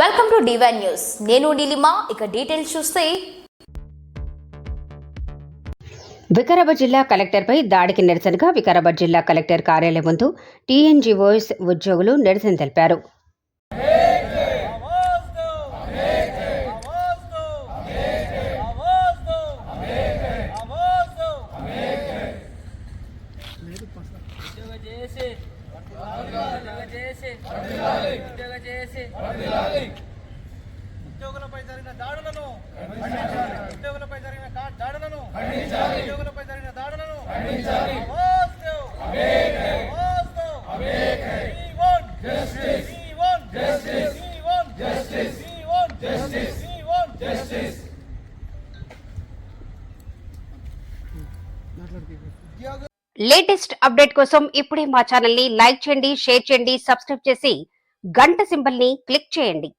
Welcome to divine news నేను నీలిమా ఇక details చూస్తే. వికారాబాద్ జిల్లా కలెక్టర్పై దాడికి నిరసనగా వికారాబాద్ జిల్లా కలెక్టర్ కార్యాలయం ముందు టీఎన్జీఓఎస్ ఉద్యోగులు నిరసన తెలిపారు. చేసి చేసి ఉద్యోగులపై జరిగిన దాడులను ఉద్యోగులపై జరిగిన దాడులను ఉద్యోగులపై జరిగిన దాడులను. లేటెస్ట్ అప్డేట్ కోసం ఇప్పుడే మా ఛానల్ని లైక్ చేయండి షేర్ చేయండి సబ్స్క్రైబ్ చేసి గంట సింబల్ని క్లిక్ చేయండి.